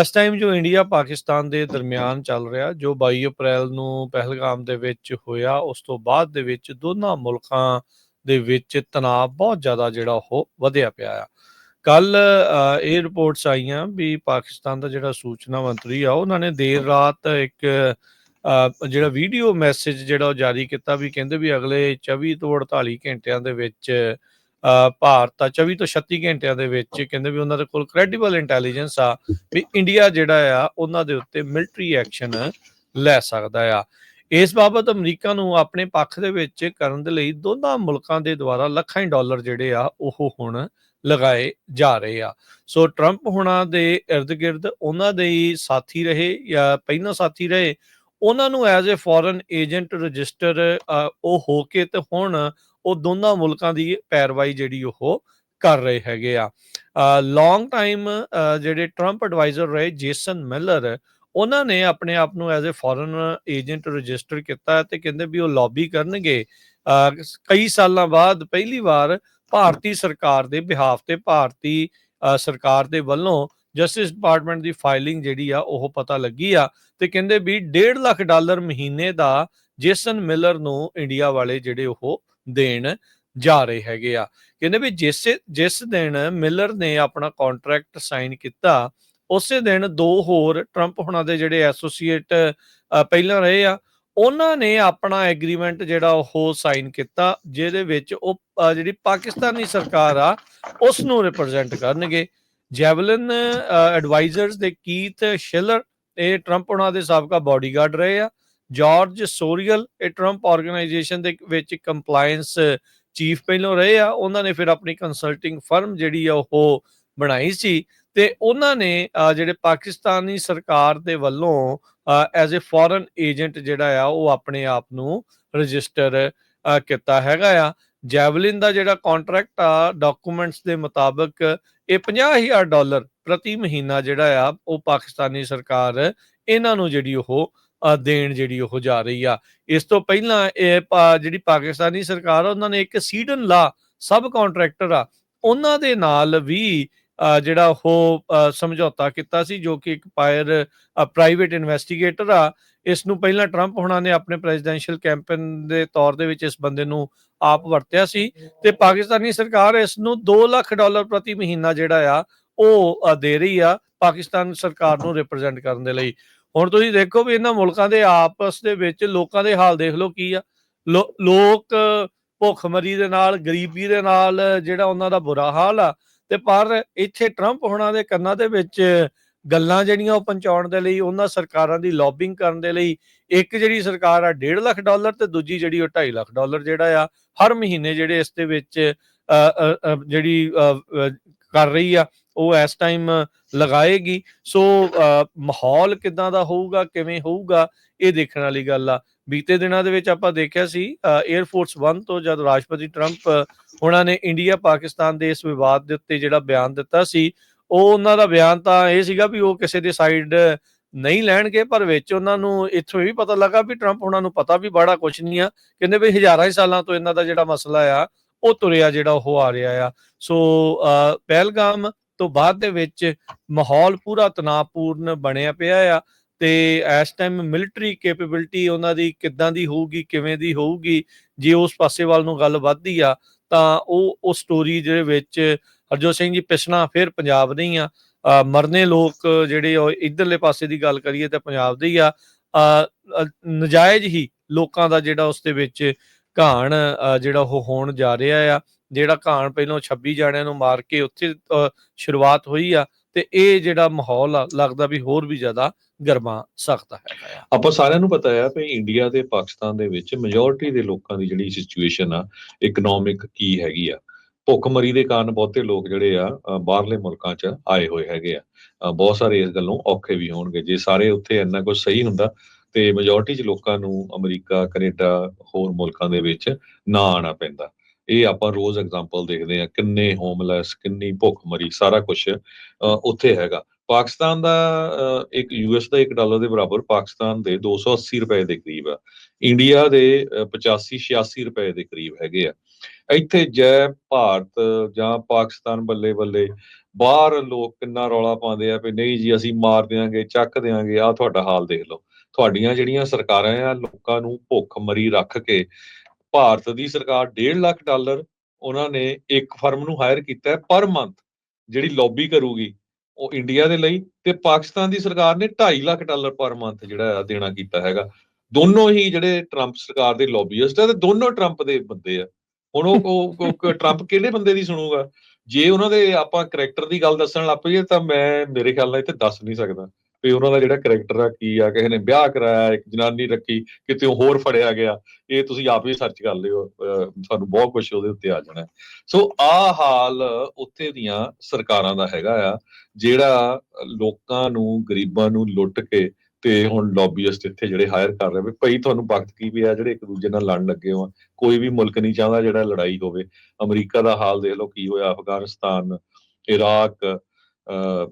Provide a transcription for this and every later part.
ਇਸ ਟਾਈਮ ਜੋ ਇੰਡੀਆ ਪਾਕਿਸਤਾਨ ਦੇ ਦਰਮਿਆਨ ਚੱਲ ਰਿਹਾ, ਜੋ 22 ਅਪ੍ਰੈਲ ਨੂੰ ਪਹਿਲਗਾਮ ਦੇ ਵਿੱਚ ਹੋਇਆ, ਉਸ ਤੋਂ ਬਾਅਦ ਦੇ ਵਿੱਚ ਦੋਨਾਂ ਮੁਲਕਾਂ ਦੇ ਵਿੱਚ ਤਣਾਅ ਬਹੁਤ ਜ਼ਿਆਦਾ ਜਿਹੜਾ ਉਹ ਵਧਿਆ ਪਿਆ ਆ। ਕੱਲ ਇਹ ਰਿਪੋਰਟਸ ਆਈਆਂ ਵੀ ਪਾਕਿਸਤਾਨ ਦਾ ਜਿਹੜਾ ਸੂਚਨਾ ਮੰਤਰੀ ਆ, ਉਹਨਾਂ ਨੇ ਦੇਰ ਰਾਤ ਇੱਕ ਜਿਹੜਾ ਵੀਡੀਓ ਮੈਸੇਜ ਜਿਹੜਾ ਉਹ ਜਾਰੀ ਕੀਤਾ ਵੀ ਕਹਿੰਦੇ ਵੀ ਅਗਲੇ 24 ਤੋਂ 48 ਘੰਟਿਆਂ ਦੇ ਵਿੱਚ ਭਾਰਤ ਆ 24 ਤੋਂ 36 ਘੰਟਿਆਂ ਦੇ ਵਿੱਚ ਕਹਿੰਦੇ ਵੀ ਉਹਨਾਂ ਦੇ ਕੋਲ ਕ੍ਰੈਡੀਬਲ ਇੰਟੈਲੀਜੈਂਸ ਆ ਵੀ ਇੰਡੀਆ ਜਿਹੜਾ ਆ, ਉਹਨਾਂ ਦੇ ਉੱਤੇ ਮਿਲਟਰੀ ਐਕਸ਼ਨ ਲੈ ਸਕਦਾ ਆ। ਇਸ ਬਾਬਤ ਅਮਰੀਕਾ ਨੂੰ ਆਪਣੇ ਪੱਖ ਦੇ ਵਿੱਚ ਕਰਨ ਦੇ ਲਈ ਦੋਨਾਂ ਮੁਲਕਾਂ ਦੇ ਦੁਆਰਾ ਲੱਖਾਂ ਹੀ ਡਾਲਰ ਜਿਹੜੇ ਆ, ਉਹ ਹੁਣ ਲਗਾਏ ਜਾ ਰਹੇ ਆ। ਸੋ ਟਰੰਪ ਹੁਣਾਂ ਦੇ ਇਰਦ ਗਿਰਦ ਉਹਨਾਂ ਦੇ ਹੀ ਸਾਥੀ ਰਹੇ ਜਾਂ ਪਹਿਲਾਂ ਸਾਥੀ ਰਹੇ। ਉਹਨਾਂ ਨੂੰ as a foreign agent register ਉਹ ਹੋ ਕੇ ਤੇ ਹੁਣ ਉਹ ਦੋਨਾਂ ਮੁਲਕਾਂ ਦੀ ਪੈਰਵਾਈ ਜਿਹੜੀ ਉਹ ਕਰ ਰਹੇ ਹੈਗੇ ਆ। ਲੌਂਗ ਟਾਈਮ ਜਿਹੜੇ ਟਰੰਪ ਐਡਵਾਈਜ਼ਰ ਰਹੇ ਜੇਸਨ ਮਿਲਰ ਉਹਨਾਂ ਨੇ ਆਪਣੇ ਆਪ ਨੂੰ as a foreign agent register ਕੀਤਾ ਤੇ ਕਹਿੰਦੇ ਵੀ ਉਹ ਲੌਬੀ ਕਰਨਗੇ। ਕਈ ਸਾਲਾਂ ਬਾਅਦ ਪਹਿਲੀ ਵਾਰ ਭਾਰਤੀ ਸਰਕਾਰ ਦੇ ਬਿਹਾਫ ਤੇ ਭਾਰਤੀ ਸਰਕਾਰ ਦੇ ਵੱਲੋਂ ਜਸਟਿਸ ਡਿਪਾਰਟਮੈਂਟ ਦੀ ਫਾਈਲਿੰਗ ਜਿਹੜੀ ਆ, ਉਹ ਪਤਾ ਲੱਗੀ ਆ ਤੇ ਕਹਿੰਦੇ ਵੀ 1.5 ਲੱਖ ਡਾਲਰ ਮਹੀਨੇ ਦਾ ਜੇਸਨ ਮਿਲਰ ਨੂੰ ਇੰਡੀਆ ਵਾਲੇ ਜਿਹੜੇ ਉਹ ਦੇਣ ਜਾ ਰਹੇ ਹੈਗੇ ਆ। ਕਹਿੰਦੇ ਵੀ ਜਿਸ ਜਿਸ ਦਿਨ ਮਿਲਰ ਨੇ ਆਪਣਾ ਕੰਟਰੈਕਟ ਸਾਈਨ ਕੀਤਾ, ਉਸੇ ਦਿਨ ਦੋ ਹੋਰ ਟਰੰਪ ਹੁਣਾਂ ਦੇ ਜਿਹੜੇ ਐਸੋਸੀਏਟ ਪਹਿਲਾਂ ਰਹੇ ਆ, ਉਹਨਾਂ ਨੇ ਆਪਣਾ ਐਗਰੀਮੈਂਟ ਜਿਹੜਾ ਉਹ ਸਾਈਨ ਕੀਤਾ, ਜਿਹਦੇ ਵਿੱਚ ਉਹ ਜਿਹੜੀ ਪਾਕਿਸਤਾਨੀ ਸਰਕਾਰ ਆ ਉਸ ਨੂੰ ਰਿਪਰੈਜ਼ੈਂਟ ਕਰਨਗੇ। ਜੈਵਲਿਨ ਐਡਵਾਈਜ਼ਰਸ ਦੇ ਕੀਥ ਸ਼ਿਲਰ ਇਹ ਟਰੰਪ ਉਹਨਾਂ ਦੇ ਸਾਬਕਾ ਬਾਡੀਗਾਰਡ ਰਹੇ ਆ। ਜਾਰਜ ਸੋਰੀਅਲ ਇਹ ਟਰੰਪ ਆਰਗੇਨਾਈਜੇਸ਼ਨ ਦੇ ਵਿੱਚ ਕੰਪਲਾਈਂਸ ਚੀਫ ਪਹਿਲਾਂ ਰਹੇ ਆ, ਉਹਨਾਂ ਨੇ ਫਿਰ ਆਪਣੀ ਕੰਸਲਟਿੰਗ ਫਰਮ ਜਿਹੜੀ ਆ ਉਹ ਬਣਾਈ ਸੀ ਤੇ ਉਹਨਾਂ ਨੇ ਜਿਹੜੇ ਪਾਕਿਸਤਾਨੀ ਸਰਕਾਰ ਦੇ ਵੱਲੋਂ ਐਜ਼ ਅ ਫੋਰਨ ਏਜੰਟ ਜਿਹੜਾ ਆ, ਉਹ ਆਪਣੇ ਆਪ ਨੂੰ ਰਜਿਸਟਰ ਕੀਤਾ ਹੈਗਾ ਆ। ਜੈਵਲਿਨ ਦਾ ਜਿਹੜਾ ਕੰਟਰੈਕਟ ਆ ਡਾਕੂਮੈਂਟਸ ਦੇ ਮੁਤਾਬਕ ਇਹ 50000 ਡਾਲਰ ਪ੍ਰਤੀ ਮਹੀਨਾ ਜਿਹੜਾ ਆ, ਉਹ ਪਾਕਿਸਤਾਨੀ ਸਰਕਾਰ ਇਹਨਾਂ ਨੂੰ ਜਿਹੜੀ ਉਹ ਦੇਣ ਜਿਹੜੀ ਉਹ ਜਾ ਰਹੀ ਆ। ਇਸ ਤੋਂ ਪਹਿਲਾਂ ਇਹ ਜਿਹੜੀ ਪਾਕਿਸਤਾਨੀ ਸਰਕਾਰ ਆ, ਉਹਨਾਂ ਨੇ ਇੱਕ ਸੀਡਨ ਲਾ ਸਬ ਕੰਟਰੈਕਟਰ ਆ, ਉਹਨਾਂ ਦੇ ਨਾਲ ਵੀ ਜਿਹੜਾ ਉਹ ਸਮਝੌਤਾ ਕੀਤਾ ਸੀ, ਜੋ ਕਿ ਇੱਕ ਪਾਇਰ ਪ੍ਰਾਈਵੇਟ ਇਨਵੈਸਟੀਗੇਟਰ ਆ। ਇਸ ਨੂੰ ਪਹਿਲਾਂ ਟਰੰਪ ਹੁਣਾਂ ਨੇ ਆਪਣੇ ਪ੍ਰੈਜ਼ੀਡੈਂਸ਼ੀਅਲ ਕੈਂਪੇਨ ਦੇ ਤੌਰ ਦੇ ਵਿੱਚ ਇਸ ਬੰਦੇ ਨੂੰ ਆਪ ਵਰਤਿਆ ਸੀ ਤੇ ਪਾਕਿਸਤਾਨੀ ਸਰਕਾਰ ਇਸ ਨੂੰ 2 ਲੱਖ ਡਾਲਰ ਪ੍ਰਤੀ ਮਹੀਨਾ ਜਿਹੜਾ ਆ, ਉਹ ਦੇ ਰਹੀ ਆ ਪਾਕਿਸਤਾਨ ਸਰਕਾਰ ਨੂੰ ਰਿਪਰੈਜ਼ੈਂਟ ਕਰਨ ਦੇ ਲਈ। ਹੁਣ ਤੁਸੀਂ ਦੇਖੋ ਵੀ ਇਹਨਾਂ ਮੁਲਕਾਂ ਦੇ ਆਪਸ ਦੇ ਵਿੱਚ ਲੋਕਾਂ ਦੇ ਹਾਲ ਦੇਖ ਲਓ ਕੀ ਆ। ਲੋ- ਲੋਕ ਭੁੱਖਮਰੀ ਦੇ ਨਾਲ, ਗਰੀਬੀ ਦੇ ਨਾਲ ਜਿਹੜਾ ਉਹਨਾਂ ਦਾ ਬੁਰਾ ਹਾਲ ਆ। ਤੇ ਪਰ ਇੱਥੇ ਟਰੰਪ ਹੋਣਾ ਦੇ ਕੰਨਾਂ ਦੇ ਵਿੱਚ ਗੱਲਾਂ ਜਿਹੜੀਆਂ ਉਹ ਪਹੁੰਚਾਉਣ ਦੇ ਲਈ, ਉਹਨਾਂ ਸਰਕਾਰਾਂ ਦੀ ਲੌਬਿੰਗ ਕਰਨ ਦੇ ਲਈ, ਇੱਕ ਜਿਹੜੀ ਸਰਕਾਰ ਆ 1.5 ਲੱਖ ਡਾਲਰ ਤੇ ਦੂਜੀ ਜਿਹੜੀ ਉਹ 2.5 ਲੱਖ ਡਾਲਰ ਜਿਹੜਾ ਆ, ਹਰ ਮਹੀਨੇ ਜਿਹੜੇ ਇਸ ਦੇ ਵਿੱਚ ਜਿਹੜੀ ਕਰ ਰਹੀ ਆ, ਉਹ ਇਸ ਟਾਈਮ ਲਗਾਏਗੀ। ਸੋ ਮਾਹੌਲ ਕਿਦਾਂ ਦਾ ਹੋਊਗਾ, ਕਿਵੇਂ ਹੋਊਗਾ, ਇਹ ਦੇਖਣ ਵਾਲੀ ਗੱਲ ਆ। ਬੀਤੇ ਦਿਨਾਂ ਦੇ ਵਿੱਚ ਆਪਾਂ ਦੇਖਿਆ ਸੀ 에ਅਰ ਫੋਰਸ 1 ਤੋਂ ਜਦ ਰਾਸ਼ਟਰਪਤੀ ਟਰੰਪ ਉਹਨਾਂ ਨੇ ਇੰਡੀਆ ਪਾਕਿਸਤਾਨ ਦੇ ਇਸ ਵਿਵਾਦ ਦੇ ਉੱਤੇ ਜਿਹੜਾ ਬਿਆਨ ਦਿੱਤਾ ਸੀ, ਉਹ ਉਹਨਾਂ ਦਾ ਬਿਆਨ ਤਾਂ ਇਹ ਸੀਗਾ ਵੀ ਉਹ ਕਿਸੇ ਦੇ ਸਾਈਡ ਨਹੀਂ ਲੈਣਗੇ, ਪਰ ਵਿੱਚ ਉਹਨਾਂ ਨੂੰ ਇੱਥੋਂ ਇਹ ਵੀ ਪਤਾ ਲੱਗਾ ਵੀ ਟਰੰਪ ਉਹਨਾਂ ਨੂੰ ਪਤਾ ਵੀ ਬੜਾ ਕੁਝ ਨਹੀਂ ਆ। ਕਹਿੰਦੇ ਵੀ ਹਜ਼ਾਰਾਂ ਹੀ ਸਾਲਾਂ ਤੋਂ ਇਹਨਾਂ ਦਾ ਜਿਹੜਾ ਮਸਲਾ ਆ ਉਹ ਤੁਰਿਆ ਜਿਹੜਾ ਉਹ ਆ ਰਿਹਾ ਆ। ਸੋ ਪਹਿਲਗਾਮ ਤੋਂ ਬਾਅਦ ਦੇ ਵਿੱਚ ਮਾਹੌਲ ਪੂਰਾ ਤਣਾਅਪੂਰਨ ਬਣਿਆ ਪਿਆ ਆ ਤੇ ਇਸ ਟਾਈਮ ਮਿਲਟਰੀ ਕੈਪੇਬਿਲਿਟੀ ਉਹਨਾਂ ਦੀ ਕਿੱਦਾਂ ਦੀ ਹੋਊਗੀ ਕਿਵੇਂ ਦੀ ਹੋਊਗੀ ਜੇ ਉਸ ਪਾਸੇ ਵੱਲ ਨੂੰ ਗੱਲ ਵੱਧਦੀ ਆ ਤਾਂ ਉਹ ਉਹ ਸਟੋਰੀ ਦੇ ਵਿੱਚ ਹਰਜੋਤ ਸਿੰਘ ਜੀ ਪਿਛਣਾ ਫਿਰ ਪੰਜਾਬ ਨਹੀਂ ਆ। ਮਰਨੇ ਲੋਕ ਜਿਹੜੇ ਉਹ ਇਧਰਲੇ ਪਾਸੇ ਦੀ ਗੱਲ ਕਰੀਏ ਤਾਂ ਪੰਜਾਬ ਦੇ ਹੀ ਆ। ਅ, ਨਜਾਇਜ਼ ਹੀ ਲੋਕਾਂ ਦਾ ਜਿਹੜਾ ਉਸ ਦੇ ਵਿੱਚ ਘਾਣ ਜਿਹੜਾ ਉਹ ਹੋਣ ਜਾ ਰਿਹਾ ਆ, ਜਿਹੜਾ ਘਾਣ ਪਹਿਲਾਂ 26 ਜਾਣਿਆਂ ਨੂੰ ਮਾਰ ਕੇ ਉੱਥੇ ਸ਼ੁਰੂਆਤ ਹੋਈ ਆ, ਤੇ ਇਹ ਜਿਹੜਾ ਮਾਹੌਲ ਆ, ਲੱਗਦਾ ਵੀ ਹੋਰ ਵੀ ਜ਼ਿਆਦਾ ਗਰਮਾ ਸਕਦਾ ਹੈਗਾ ਆਪਾਂ ਸਾਰਿਆਂ ਨੂੰ ਪਤਾ ਹੈ ਕਿ ਇੰਡੀਆ ਤੇ ਪਾਕਿਸਤਾਨ ਦੇ ਵਿੱਚ ਮੈਜੋਰਿਟੀ ਦੇ ਲੋਕਾਂ ਦੀ ਜਿਹੜੀ ਸਿਚੁਏਸ਼ਨ ਆ ਇਕਨੋਮਿਕ ਕੀ ਹੈਗੀ ਆ। ਭੁੱਖਮਰੀ ਦੇ ਕਾਰਨ ਬਹੁਤੇ ਲੋਕ ਜਿਹੜੇ ਆ ਬਾਹਰਲੇ ਮੁਲਕਾਂ 'ਚ ਆਏ ਹੋਏ ਹੈਗੇ ਆ। ਬਹੁਤ ਸਾਰੇ ਇਸ ਗੱਲੋਂ ਔਖੇ ਵੀ ਹੋਣਗੇ। ਜੇ ਸਾਰੇ ਉੱਥੇ ਇੰਨਾ ਕੁਝ ਸਹੀ ਹੁੰਦਾ ਤੇ ਮੈਜੋਰਟੀ 'ਚ ਲੋਕਾਂ ਨੂੰ ਅਮਰੀਕਾ ਕੈਨੇਡਾ ਹੋਰ ਮੁਲਕਾਂ ਦੇ ਵਿੱਚ ਨਾ ਆਣਾ ਪੈਂਦਾ। ਇਹ ਆਪਾਂ ਰੋਜ਼ ਐਗਜ਼ਾਮਪਲ ਦੇਖਦੇ ਆ ਕਿੰਨੇ ਹੋਮਲੈਸ ਕਿੰਨੀ ਭੁੱਖਮਰੀ ਸਾਰਾ ਕੁਝ ਉੱਥੇ ਹੈਗਾ। ਪਾਕਿਸਤਾਨ ਦਾ ਅ, ਇੱਕ ਯੂਐਸ ਦਾ 1 ਡਾਲਰ ਦੇ ਬਰਾਬਰ ਪਾਕਿਸਤਾਨ ਦੇ 280 ਰੁਪਏ ਦੇ ਕਰੀਬ ਆ। ਇੰਡੀਆ ਦੇ ਅ, 85 86 ਰੁਪਏ ਦੇ ਕਰੀਬ ਹੈਗੇ ਆ। ਇੱਥੇ ਜੈ ਭਾਰਤ ਜਾਂ ਪਾਕਿਸਤਾਨ ਬੱਲੇ ਬੱਲੇ ਬਾਹਰ ਲੋਕ ਕਿੰਨਾ ਰੌਲਾ ਪਾਉਂਦੇ ਆ ਵੀ ਨਹੀਂ ਜੀ ਅਸੀਂ ਮਾਰ ਦਿਆਂਗੇ ਚੱਕ ਦਿਆਂਗੇ ਆ ਤੁਹਾਡਾ ਹਾਲ ਦੇਖ ਲਓ। ਤੁਹਾਡੀਆਂ ਜਿਹੜੀਆਂ ਸਰਕਾਰਾਂ ਆ, ਲੋਕਾਂ ਨੂੰ ਭੁੱਖ ਮਰੀ ਰੱਖ ਕੇ ਭਾਰਤ ਦੀ ਸਰਕਾਰ 1.5 ਲੱਖ ਡਾਲਰ ਉਹਨਾਂ ਨੇ ਇੱਕ ਫਰਮ ਨੂੰ ਹਾਇਰ ਕੀਤਾ ਪਰ ਮੰਥ, ਜਿਹੜੀ ਲੌਬੀ ਕਰੂਗੀ, ਉਹ ਇੰਡੀਆ ਦੇ ਲਈ ਤੇ ਪਾਕਿਸਤਾਨ ਦੀ ਸਰਕਾਰ ਨੇ 2.5 ਲੱਖ ਡਾਲਰ ਪਰ ਮੰਥ ਜਿਹੜਾ ਆ ਦੇਣਾ ਕੀਤਾ ਹੈਗਾ। ਦੋਨੋਂ ਹੀ ਜਿਹੜੇ ਟਰੰਪ ਸਰਕਾਰ ਦੇ ਲੌਬੀਇਸਟ ਆ ਤੇ ਦੋਨੋਂ ਟਰੰਪ ਦੇ ਬੰਦੇ ਆ। ਹੁਣ ਉਹ- ਉਹ ਟਰੰਪ ਕਿਹੜੇ ਬੰਦੇ ਦੀ ਸੁਣੂਗਾ? ਜੇ ਉਹਨਾਂ ਦੇ ਆਪਾਂ ਕੈਰੈਕਟਰ ਦੀ ਗੱਲ ਦੱਸਣ ਲੱਗ ਪਈਏ ਤਾਂ ਮੈਂ, ਮੇਰੇ ਖਿਆਲ ਨਾਲ ਇੱਥੇ ਦੱਸ ਨਹੀਂ ਸਕਦਾ। ਵੀ ਉਹਨਾਂ ਦਾ ਜਿਹੜਾ ਕੈਰੈਕਟਰ ਆ ਕੀ ਆ ਕਿਸੇ ਨੇ ਵਿਆਹ ਕਰਾਇਆ ਇੱਕ ਜਨਾਨੀ ਰੱਖੀ ਕਿਤੇ ਹੋਰ ਫੜਿਆ ਗਿਆ ਇਹ ਤੁਸੀਂ ਆਪ ਹੀ ਸਰਚ ਕਰ ਲਿਓ ਤੁਹਾਨੂੰ ਬਹੁਤ ਕੁਝ ਉਹਦੇ ਉੱਤੇ ਆ ਜਾਣਾ ਸੋ ਆ ਹਾਲ ਉੱਥੇ ਦੀਆਂ ਸਰਕਾਰਾਂ ਦਾ ਹੈਗਾ ਆ ਜਿਹੜਾ ਲੋਕਾਂ ਨੂੰ ਗਰੀਬਾਂ ਨੂੰ ਲੁੱਟ ਕੇ ਤੇ ਹੁਣ ਲੌਬੀਇਸਟ ਇੱਥੇ ਜਿਹੜੇ ਹਾਇਰ ਕਰ ਰਹੇ ਵੀ ਭਾਈ ਤੁਹਾਨੂੰ ਵਕਤ ਕੀ ਪਿਆ ਜਿਹੜੇ ਇੱਕ ਦੂਜੇ ਨਾਲ ਲੜਨ ਲੱਗੇ ਹੋ ਕੋਈ ਵੀ ਮੁਲਕ ਨਹੀਂ ਚਾਹੁੰਦਾ ਜਿਹੜਾ ਲੜਾਈ ਹੋਵੇ। ਅਮਰੀਕਾ ਦਾ ਹਾਲ ਦੇਖ ਲਓ ਕੀ ਹੋਇਆ ਅਫਗਾਨਿਸਤਾਨ ਇਰਾਕ ਅਹ,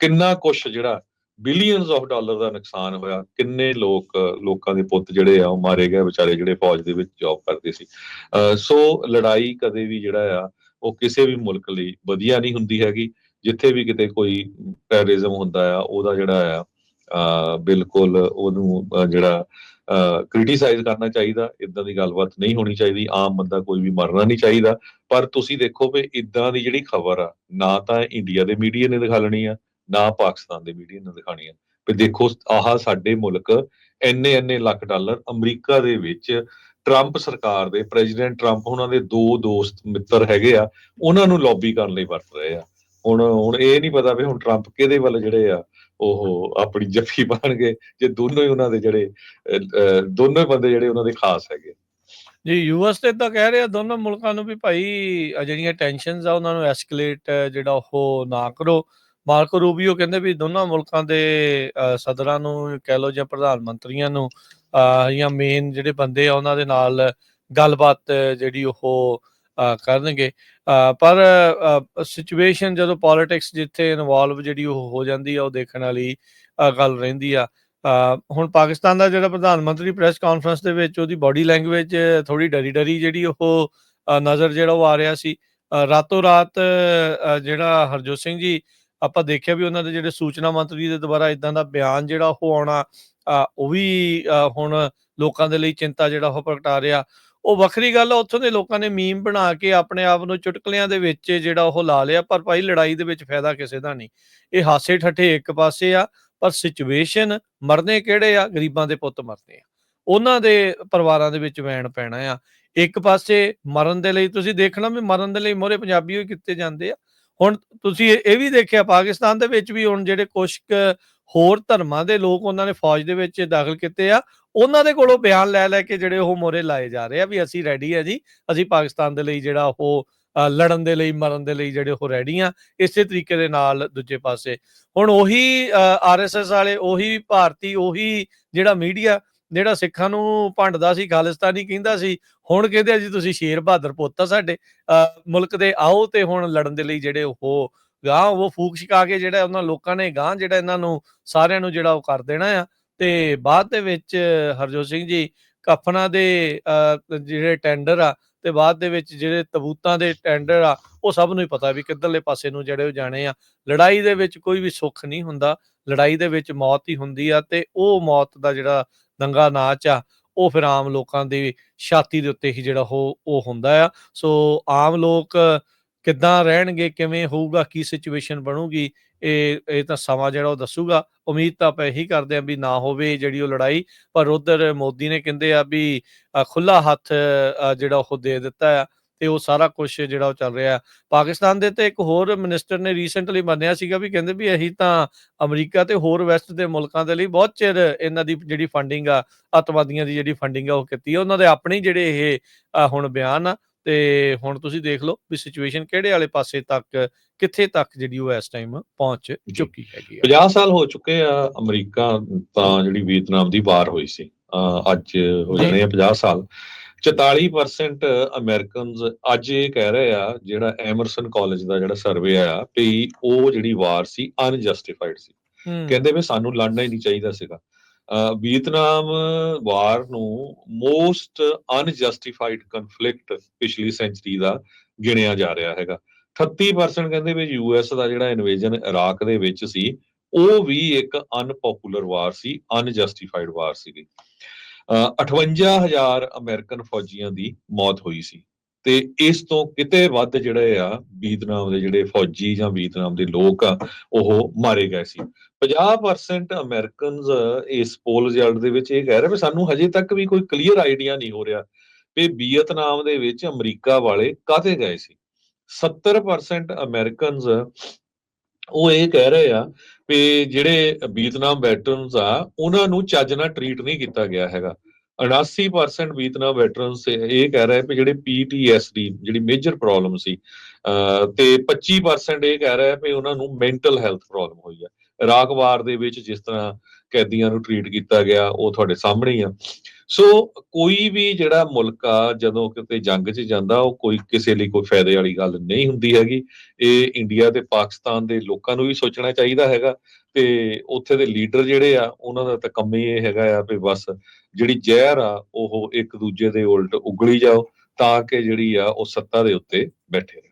ਕਿੰਨਾ ਕੁਛ ਜਿਹੜਾ ਬਿਲੀਅਨਸ ਆਫ ਡਾਲਰ ਦਾ ਨੁਕਸਾਨ ਹੋਇਆ। ਕਿੰਨੇ ਲੋਕ ਲੋਕਾਂ ਦੇ ਪੁੱਤ ਜਿਹੜੇ ਆ ਉਹ ਮਾਰੇ ਗਏ ਵਿਚਾਰੇ ਜਿਹੜੇ ਫੌਜ ਦੇ ਵਿੱਚ ਜੌਬ ਕਰਦੇ ਸੀ। ਸੋ ਲੜਾਈ ਕਦੇ ਵੀ ਜਿਹੜਾ ਆ ਉਹ ਕਿਸੇ ਵੀ ਮੁਲਕ ਲਈ ਵਧੀਆ ਨਹੀਂ ਹੁੰਦੀ ਹੈਗੀ। ਜਿੱਥੇ ਵੀ ਕਿਤੇ ਕੋਈ ਟੈਰਰਿਜ਼ਮ ਹੁੰਦਾ ਆ ਉਹਦਾ ਜਿਹੜਾ ਆ ਬਿਲਕੁਲ ਉਹਨੂੰ ਅਹ, ਜਿਹੜਾ ਕ੍ਰਿਟੀਸਾਈਜ਼ ਕਰਨਾ ਚਾਹੀਦਾ। ਇਦਾਂ ਦੀ ਗੱਲਬਾਤ ਨਹੀਂ ਹੋਣੀ ਚਾਹੀਦੀ। ਆਮ ਬੰਦਾ ਕੋਈ ਵੀ ਮਰਨਾ ਨਹੀਂ ਚਾਹੀਦਾ। ਪਰ ਤੁਸੀਂ ਦੇਖੋ ਵੀ ਇਦਾਂ ਦੀ ਜਿਹੜੀ ਖਬਰ ਆ ਨਾ ਤਾਂ ਇੰਡੀਆ ਦੇ ਮੀਡੀਆ ਨੇ ਦਿਖਾਲਣੀ ਆ। ਨਾ ਪਾਕਿਸਤਾਨ ਦੇ ਮੀਡੀਆ ਨੇ ਦਿਖਾਣੀ ਵੀ ਦੇਖੋ ਆਹ ਸਾਡੇ ਮੁਲਕ ਇੰਨੇ ਇੰਨੇ ਲੱਖ ਡਾਲਰ ਅਮਰੀਕਾ ਦੇ ਵਿੱਚ ਟਰੰਪ ਸਰਕਾਰ ਦੇ ਪ੍ਰੈਜ਼ੀਡੈਂਟ ਟਰੰਪ ਉਹਨਾਂ ਦੇ ਦੋ ਦੋਸਤ ਮਿੱਤਰ ਹੈਗੇ ਆ ਉਹਨਾਂ ਨੂੰ ਲੌਬੀ ਕਰਨ ਲਈ ਵਰਤ ਰਹੇ ਆ। ਹੁਣ ਹੁਣ ਇਹ ਨਹੀਂ ਪਤਾ ਵੀ ਹੁਣ ਟਰੰਪ ਕਿਹਦੇ ਵੱਲ ਜਿਹੜੇ ਆ ਉਹ ਆਪਣੀ ਜੱਫੀ ਪਾਣਗੇ ਜੇ ਦੋਨੋਂ ਹੀ ਉਹਨਾਂ ਦੇ ਜਿਹੜੇ ਅਹ, ਦੋਨੋਂ ਹੀ ਬੰਦੇ ਜਿਹੜੇ ਉਹਨਾਂ ਦੇ ਖਾਸ ਹੈਗੇ। ਜੀ ਯੂਐਸ ਤੇ ਤਾਂ ਕਹਿ ਰਿਹਾ ਦੋਨੋਂ ਮੁਲਕਾਂ ਨੂੰ ਵੀ ਭਾਈ ਜਿਹੜੀਆਂ ਟੈਨਸ਼ਨਸ ਆ ਉਹਨਾਂ ਨੂੰ ਐਸਕੇਲੇਟ ਜਿਹੜਾ ਉਹ ਨਾ ਕਰੋ। ਮਾਰਕੋ ਰੂਬੀਓ ਕਹਿੰਦੇ ਵੀ ਦੋਨਾਂ ਮੁਲਕਾਂ ਦੇ ਸਦਰਾਂ ਨੂੰ ਕਹਿ ਲਓ ਜਾਂ ਪ੍ਰਧਾਨ ਮੰਤਰੀਆਂ ਨੂੰ ਜਾਂ ਮੇਨ ਜਿਹੜੇ ਬੰਦੇ ਆ ਉਹਨਾਂ ਦੇ ਨਾਲ ਗੱਲਬਾਤ ਜਿਹੜੀ ਉਹ ਕਰਨਗੇ। ਪਰ ਸਿਚੁਏਸ਼ਨ ਜਦੋਂ ਪੋਲਿਟਿਕਸ ਜਿੱਥੇ ਇਨਵੋਲਵ ਜਿਹੜੀ ਉਹ ਹੋ ਜਾਂਦੀ ਆ, ਉਹ ਦੇਖਣ ਵਾਲੀ ਗੱਲ ਰਹਿੰਦੀ ਆ। ਹੁਣ ਪਾਕਿਸਤਾਨ ਦਾ ਜਿਹੜਾ ਪ੍ਰਧਾਨ ਮੰਤਰੀ ਪ੍ਰੈਸ ਕਾਨਫਰੰਸ ਦੇ ਵਿੱਚ ਉਹਦੀ ਬਾਡੀ ਲੈਂਗੁਏਜ ਥੋੜੀ ਡਰੀ ਡਰੀ ਜਿਹੜੀ ਉਹ ਨਜ਼ਰ ਜਿਹੜਾ ਉਹ ਆ ਰਿਹਾ ਸੀ। ਰਾਤੋਂ ਰਾਤ ਜਿਹੜਾ ਹਰਜੋਤ ਸਿੰਘ ਜੀ ਆਪਾਂ ਦੇਖਿਆ ਵੀ ਉਹਨਾਂ ਦੇ ਜਿਹੜੇ ਸੂਚਨਾ ਮੰਤਰੀ ਦੇ ਦੁਆਰਾ ਇਦਾਂ ਦਾ ਬਿਆਨ ਜਿਹੜਾ ਉਹ ਆਉਣਾ ਅਹ, ਉਹ ਵੀ ਹੁਣ ਲੋਕਾਂ ਦੇ ਲਈ ਚਿੰਤਾ ਜਿਹੜਾ ਉਹ ਪ੍ਰਗਟਾ ਰਿਹਾ। ਉਹ ਵੱਖਰੀ ਗੱਲ ਆ ਉੱਥੋਂ ਦੇ ਲੋਕਾਂ ਨੇ ਮੀਮ ਬਣਾ ਕੇ ਆਪਣੇ ਆਪ ਨੂੰ ਚੁਟਕਲਿਆਂ ਦੇ ਵਿੱਚ ਜਿਹੜਾ ਉਹ ਲਾ ਲਿਆ ਪਰ ਭਾਈ ਲੜਾਈ ਦੇ ਵਿੱਚ ਫਾਇਦਾ ਕਿਸੇ ਦਾ ਨਹੀਂ। ਇਹ ਹਾਸੇ ਠੱਠੇ ਇੱਕ ਪਾਸੇ ਆ ਪਰ ਸਿਚੁਏਸ਼ਨ ਮਰਨੇ ਕਿਹੜੇ ਆ? ਗਰੀਬਾਂ ਦੇ ਪੁੱਤ ਮਰਨੇ ਆ। ਉਹਨਾਂ ਦੇ ਪਰਿਵਾਰਾਂ ਦੇ ਵਿੱਚ ਵੈਣ ਪੈਣਾ ਆ। ਇੱਕ ਪਾਸੇ ਮਰਨ ਦੇ ਲਈ ਤੁਸੀਂ ਦੇਖਣਾ ਵੀ ਮਰਨ ਦੇ ਲਈ ਮੋਰੇ ਪੰਜਾਬੀ ਹੋਈ ਕਿੱਤੇ ਜਾਂਦੇ ਆ। ਹੁਣ ਤੁਸੀਂ ਇਹ ਵੀ ਦੇਖਿਆ, ਪਾਕਿਸਤਾਨ ਦੇ ਵਿੱਚ ਵੀ ਹੁਣ ਜਿਹੜੇ ਕੁਛ ਹੋਰ ਧਰਮਾਂ ਦੇ ਲੋਕ ਉਹਨਾਂ ਨੇ ਫੌਜ ਦੇ ਵਿੱਚ ਦਾਖਲ ਕੀਤੇ ਆ, ਉਹਨਾਂ ਦੇ ਕੋਲੋਂ ਬਿਆਨ ਲੈ ਲੈ ਕੇ ਜਿਹੜੇ ਉਹ ਮੋਰੇ ਲਾਏ ਜਾ ਰਹੇ ਆ ਵੀ ਅਸੀਂ ਰੈਡੀ ਆ ਜੀ, ਅਸੀਂ ਪਾਕਿਸਤਾਨ ਦੇ ਲਈ ਜਿਹੜਾ ਉਹ ਲੜਨ ਦੇ ਲਈ, ਮਰਨ ਦੇ ਲਈ ਜਿਹੜੇ ਉਹ ਰੈਡੀ ਆ, ਇਸੇ ਤਰੀਕੇ ਦੇ ਨਾਲ ਦੂਜੇ ਪਾਸੇ। ਹੁਣ ਉਹੀ ਆਰਐਸਐਸ ਵਾਲੇ, ਉਹੀ ਭਾਰਤੀ, ਉਹੀ ਜਿਹੜਾ ਮੀਡੀਆ ਜਿਹੜਾ ਸਿੱਖਾਂ ਨੂੰ ਭੰਡਦਾ ਸੀ ਖਾਲਿਸਤਾਨੀ ਕਹਿੰਦਾ ਸੀ ਹੁਣ ਕਹਿੰਦੇ ਜੀ ਤੁਸੀਂ ਸ਼ੇਰ ਬਹਾਦਰ ਪੁੱਤ ਆ ਸਾਡੇ ਅ, ਮੁਲਕ ਦੇ ਆਓ ਤੇ ਹੁਣ ਲੜਨ ਦੇ ਲਈ ਜਿਹੜੇ ਉਹ ਗਾਂ ਉਹ ਫੂਕ ਛਕਾ ਕੇ ਜਿਹੜਾ ਉਹਨਾਂ ਲੋਕਾਂ ਨੇ ਗਾਂ ਜਿਹੜਾ ਇਹਨਾਂ ਨੂੰ ਸਾਰਿਆਂ ਨੂੰ ਜਿਹੜਾ ਉਹ ਕਰ ਦੇਣਾ ਆ। ਤੇ ਬਾਅਦ ਦੇ ਵਿੱਚ ਹਰਜੋਤ ਸਿੰਘ ਜੀ ਕਫਨਾਂ ਦੇ ਅ, ਜਿਹੜੇ ਟੈਂਡਰ ਆ ਤੇ ਬਾਅਦ ਦੇ ਵਿੱਚ ਜਿਹੜੇ ਤਬੂਤਾਂ ਦੇ ਟੈਂਡਰ ਆ, ਉਹ ਸਭ ਨੂੰ ਹੀ ਪਤਾ ਵੀ ਕਿੱਧਰਲੇ ਪਾਸੇ ਨੂੰ ਜਿਹੜੇ ਉਹ ਜਾਣੇ ਆ। ਲੜਾਈ ਦੇ ਵਿੱਚ ਕੋਈ ਵੀ ਸੁੱਖ ਨਹੀਂ ਹੁੰਦਾ, ਲੜਾਈ ਦੇ ਵਿੱਚ ਮੌਤ ਹੀ ਹੁੰਦੀ ਆ ਤੇ ਉਹ ਮੌਤ ਦਾ ਜਿਹੜਾ ਦੰਗਾ ਨਾਚ ਆ, ਉਹ ਫਿਰ ਆਮ ਲੋਕਾਂ ਦੀ ਛਾਤੀ ਦੇ ਉੱਤੇ ਹੀ ਜਿਹੜਾ ਉਹ ਉਹ ਹੁੰਦਾ ਆ। ਸੋ ਆਮ ਲੋਕ ਕਿੱਦਾਂ ਰਹਿਣਗੇ, ਕਿਵੇਂ ਹੋਊਗਾ, ਕੀ ਸਿਚੁਏਸ਼ਨ ਬਣੂਗੀ ਇਹ ਇਹ ਤਾਂ ਸਮਾਂ ਜਿਹੜਾ ਉਹ ਦੱਸੂਗਾ। ਉਮੀਦ ਤਾਂ ਆਪਾਂ ਇਹੀ ਕਰਦੇ ਆਂ ਵੀ ਨਾ ਹੋਵੇ ਜਿਹੜੀ ਉਹ ਲੜਾਈ। ਪਰ ਉਧਰ ਮੋਦੀ ਨੇ ਕਹਿੰਦੇ ਆ ਵੀ ਖੁੱਲਾ ਹੱਥ ਜਿਹੜਾ ਉਹ ਦੇ ਦਿੱਤਾ ਆ ਤੇ ਉਹ ਸਾਰਾ ਕੁਝ ਜਿਹੜਾ ਉਹ ਚੱਲ ਰਿਹਾ ਪਾਕਿਸਤਾਨ ਦੇ ਤੇ ਇੱਕ ਹੋਰ ਮਿਨਿਸਟਰ ਨੇ ਰੀਸੈਂਟਲੀ ਮੰਨਿਆ ਸੀਗਾ ਵੀ ਕਹਿੰਦੇ ਵੀ ਅਸੀਂ ਤਾਂ ਅਮਰੀਕਾ ਤੇ ਹੋਰ ਵੈਸਟ ਦੇ ਮੁਲਕਾਂ ਦੇ ਲਈ ਬਹੁਤ ਚਿਰ ਇਹਨਾਂ ਦੀ ਜਿਹੜੀ ਫੰਡਿੰਗ ਆ, ਅੱਤਵਾਦੀਆਂ ਦੀ ਜਿਹੜੀ ਫੰਡਿੰਗ ਆ ਉਹ ਕੀਤੀ ਆ। ਉਹਨਾਂ ਦੇ ਆਪਣੇ ਜਿਹੜੇ ਇਹ ਹੁਣ ਬਿਆਨ ਆ ਤੇ ਹੁਣ ਤੁਸੀਂ ਦੇਖ ਲਓ ਵੀ ਸਿਚੁਏਸ਼ਨ ਕਿਹੜੇ ਵਾਲੇ ਪਾਸੇ ਤੱਕ ਕਿੱਥੇ ਤੱਕ ਜਿਹੜੀ ਉਹ ਇਸ ਟਾਈਮ ਪਹੁੰਚ ਚੁੱਕੀ ਹੈਗੀ ਆ। 50 ਸਾਲ ਹੋ ਚੁੱਕੇ ਆ ਅਮਰੀਕਾ ਤਾਂ ਜਿਹੜੀ ਵੀਅਤਨਾਮ ਦੀ ਵਾਰ ਹੋਈ ਸੀ। ਅੱਜ ਹੋ ਜਾਣੇ ਆ 50 ਸਾਲ। 44% ਅਮਰੀਕਨਸ ਅੱਜ ਇਹ ਕਹਿ ਰਹੇ ਆ ਜਿਹੜਾ ਐਮਰਸਨ ਕਾਲਜ ਦਾ ਜਿਹੜਾ ਸਰਵੇ ਆ ਵੀ ਉਹ ਜਿਹੜੀ ਵਾਰ ਸੀ ਅਨਜਸਟੀਫਾਈਡ ਸੀ। ਕਹਿੰਦੇ ਵੀ ਸਾਨੂੰ ਲੜਨਾ ਹੀ ਨਹੀਂ ਚਾਹੀਦਾ ਸੀਗਾ। ਵੀਅਤਨਾਮ ਵਾਰ ਨੂੰ ਮੋਸਟ ਅਨਜਸਟੀਫਾਈਡ ਕਨਫਲਿਕਟ ਪਿਛਲੀ ਸੈਂਚਰੀ ਦਾ ਗਿਣਿਆ ਜਾ ਰਿਹਾ ਹੈਗਾ। 38% ਕਹਿੰਦੇ ਵੀ ਯੂਐਸ ਦਾ ਜਿਹੜਾ ਇਨਵੇਜਨ ਇਰਾਕ ਦੇ ਵਿੱਚ ਸੀ, ਉਹ ਵੀ ਇੱਕ ਅਨਪਪੂਲਰ ਵਾਰ ਸੀ ਅਨਜਸਟੀਫਾਈਡ ਵਾਰ ਸੀਗੀ। ਅਹ 58000 ਅਮਰੀਕਨ ਫੌਜੀਆਂ ਦੀ ਮੌਤ ਹੋਈ ਸੀ। ਤੇ ਇਸ ਤੋਂ ਕਿਤੇ ਵੱਧ ਜਿਹੜੇ ਆ ਵੀਅਤਨਾਮ ਦੇ ਜਿਹੜੇ ਫੌਜੀ ਜਾਂ ਵੀਅਤਨਾਮ ਦੇ ਲੋਕ ਆ, ਉਹ ਮਾਰੇ ਗਏ ਸੀ। 50% ਅਮਰੀਕਨਜ਼ ਇਸ ਪੋਲ ਰਿਜ਼ਲਟ ਦੇ ਵਿੱਚ ਇਹ ਕਹਿ ਰਹੇ ਵੀ ਸਾਨੂੰ ਹਜੇ ਤੱਕ ਵੀ ਕੋਈ ਕਲੀਅਰ ਆਈਡੀਆ ਨਹੀਂ ਹੋ ਰਿਹਾ ਵੀ ਵੀਅਤਨਾਮ ਦੇ ਵਿੱਚ ਅਮਰੀਕਾ ਵਾਲੇ ਕਾਹਤੇ ਗਏ ਸੀ। 70% ਅਮਰੀਕਨਜ਼ ਉਹ ਇਹ ਕਹਿ ਰਹੇ ਆ ਵੀ ਜਿਹੜੇ ਵੀਅਤਨਾਮ ਵੈਟਰਨਸ ਆ, ਉਹਨਾਂ ਨੂੰ ਚੱਜ ਨਾਲ ਟਰੀਟ ਨਹੀਂ ਕੀਤਾ ਗਿਆ ਹੈਗਾ। 79% ਵੀਅਤਨਾਮ ਵੈਟਰਨਸ ਇਹ ਕਹਿ ਰਹੇ ਵੀ ਜਿਹੜੇ ਪੀਟੀਐਸਡੀ ਜਿਹੜੀ ਮੇਜਰ ਪ੍ਰੋਬਲਮ ਸੀ, ਅਹ ਤੇ 25% ਇਹ ਕਹਿ ਰਿਹਾ ਵੀ ਉਹਨਾਂ ਨੂੰ ਮੈਂਟਲ ਹੈਲਥ ਪ੍ਰੋਬਲਮ ਹੋਈ ਹੈ ਰਾਗਵਾਰ ਦੇ ਵਿੱਚ ਜਿਸ ਤਰ੍ਹਾਂ ਕੈਦੀਆਂ ਨੂੰ ਟਰੀਟ ਕੀਤਾ ਗਿਆ, ਉਹ ਤੁਹਾਡੇ ਸਾਹਮਣੇ ਹੀ ਆ। ਸੋ ਕੋਈ ਵੀ ਜਿਹੜਾ ਮੁਲਕ ਆ, ਜਦੋਂ ਕਿਤੇ ਜੰਗ 'ਚ ਜਾਂਦਾ, ਉਹ ਕੋਈ ਕਿਸੇ ਲਈ ਕੋਈ ਫਾਇਦੇ ਵਾਲੀ ਗੱਲ ਨਹੀਂ ਹੁੰਦੀ ਹੈਗੀ। ਇਹ ਇੰਡੀਆ ਤੇ ਪਾਕਿਸਤਾਨ ਦੇ ਲੋਕਾਂ ਨੂੰ ਵੀ ਸੋਚਣਾ ਚਾਹੀਦਾ ਹੈਗਾ ਤੇ ਉੱਥੇ ਦੇ ਲੀਡਰ ਜਿਹੜੇ ਆ, ਉਹਨਾਂ ਦਾ ਤਾਂ ਕੰਮ ਹੀ ਇਹ ਹੈਗਾ ਆ ਵੀ ਬਸ ਜਿਹੜੀ ਜ਼ਹਿਰ ਆ, ਉਹ ਇੱਕ ਦੂਜੇ ਦੇ ਉਲਟ ਉਗਲੀ ਜਾਓ, ਤਾਂ ਕਿ ਜਿਹੜੀ ਆ, ਉਹ ਸੱਤਾ ਦੇ ਉੱਤੇ ਬੈਠੇ ਰਹਿਣ